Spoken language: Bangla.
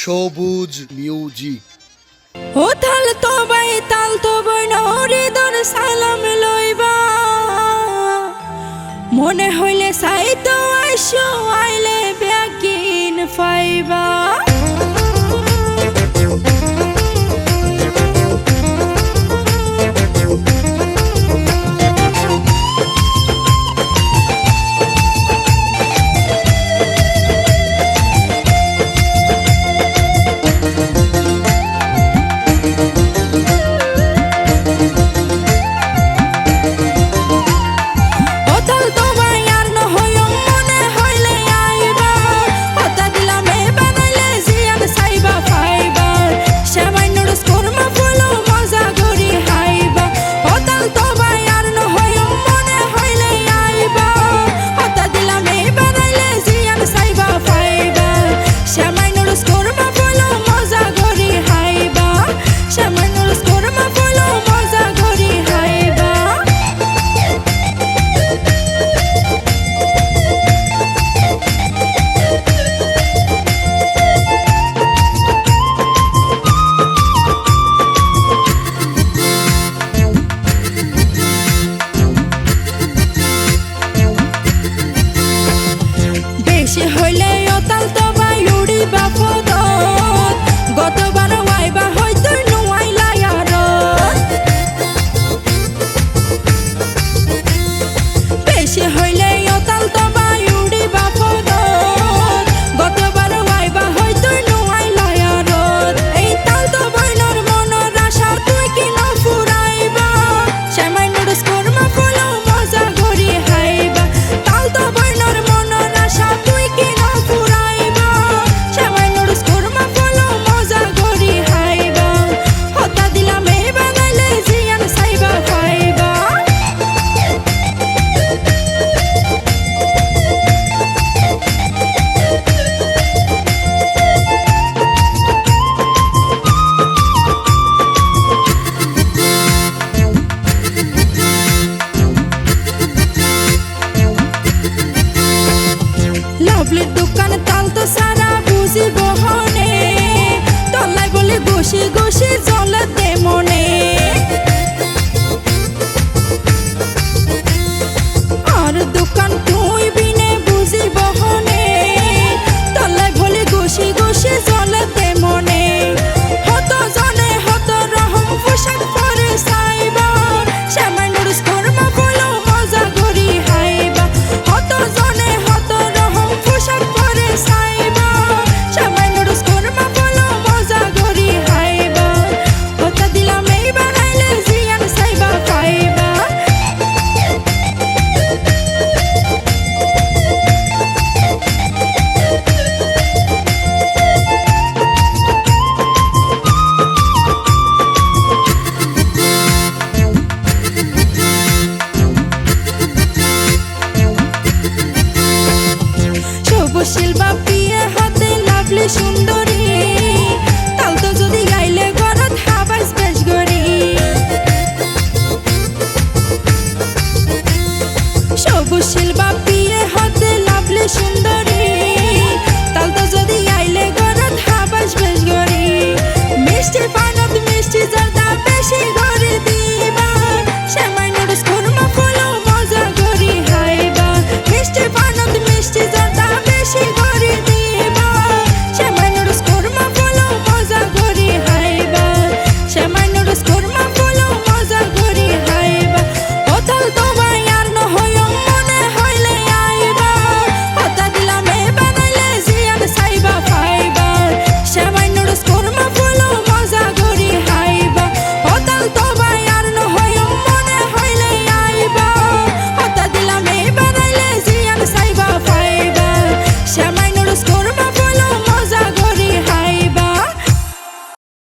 সবুজ মিউজিক ও তাল তো বাই, তাল তো বই নহরে দর সালাম লইবা। মনে হইলে সাইতো আইসো, আইলে ব্যাগিন ফাইবা। ঘষে ঘষে জলাতে সুশীল বাপিয়ে হাতে লাগলে সুন্দর